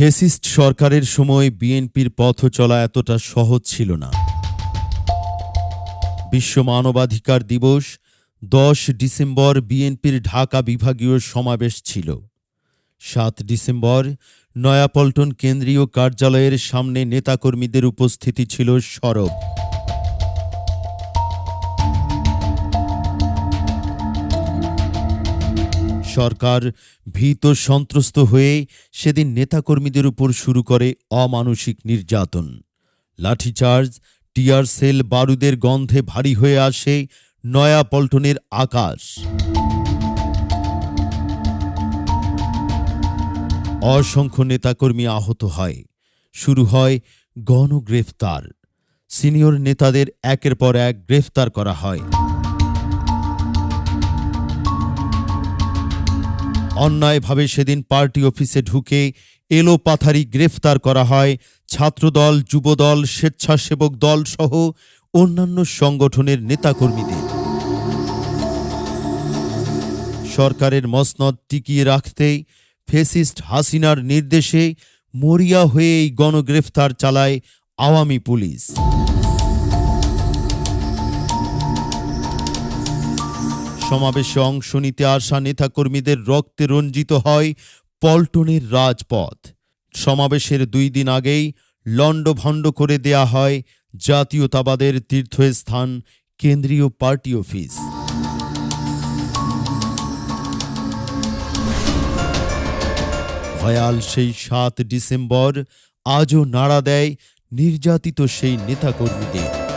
Fascist সরকারের সময় বিএনপির পথ চলা এতটা সহজ ছিল না। বিশ্ব মানবাধিকার দিবস দশ ডিসেম্বর বিএনপির ঢাকা বিভাগীয় সমাবেশ ছিল। সাত ডিসেম্বর নয়াপল্টন কেন্দ্রীয় কার্যালয়ের সামনে নেতাকর্মীদের উপস্থিতি ছিল সরব। সরকার ভীত সন্ত্রস্ত হয়ে সেদিন নেতাকর্মীদের উপর শুরু করে অমানসিক নির্যাতন। লাঠিচার্জ, টিয়ার সেল বারুদের গন্ধে ভারী হয়ে আসে নয়াপল্টনের আকাশ। অসংখ্য নেতাকর্মী আহত হয়। শুরু হয় গণগ্রেফতার। সিনিয়র নেতাদের একের পর এক গ্রেফতার করা হয়। অন্যায়ভাবে সেদিন পার্টি অফিসে ঢুকে এলো পাথারি গ্রেফতার করা হয়। ছাত্রদল, যুবদল, স্বেচ্ছাসেবক দল সহ অন্যান্য সংগঠনের নেতাকর্মীদের। সরকারের মসনদ টিকিয়ে রাখতেই ফেসিস্ট হাসিনার নির্দেশে মরিয়া হয়ে এই গণগ্রেফতার চালায় আওয়ামী পুলিশ। সমাবেশে অংশ নিতে আসা নেতাকর্মীদের রক্তে রঞ্জিত হয় পল্টনের রাজপথ। সমাবেশের দুই দিন আগেই লণ্ডভণ্ড করে দেয়া হয় জাতীয়তাবাদের তীর্থস্থান কেন্দ্রীয় পার্টি অফিস। ভয়াল সেই সাত ডিসেম্বর আজও নাড়া দেয় নির্যাতিত সেই নেতাকর্মীদের।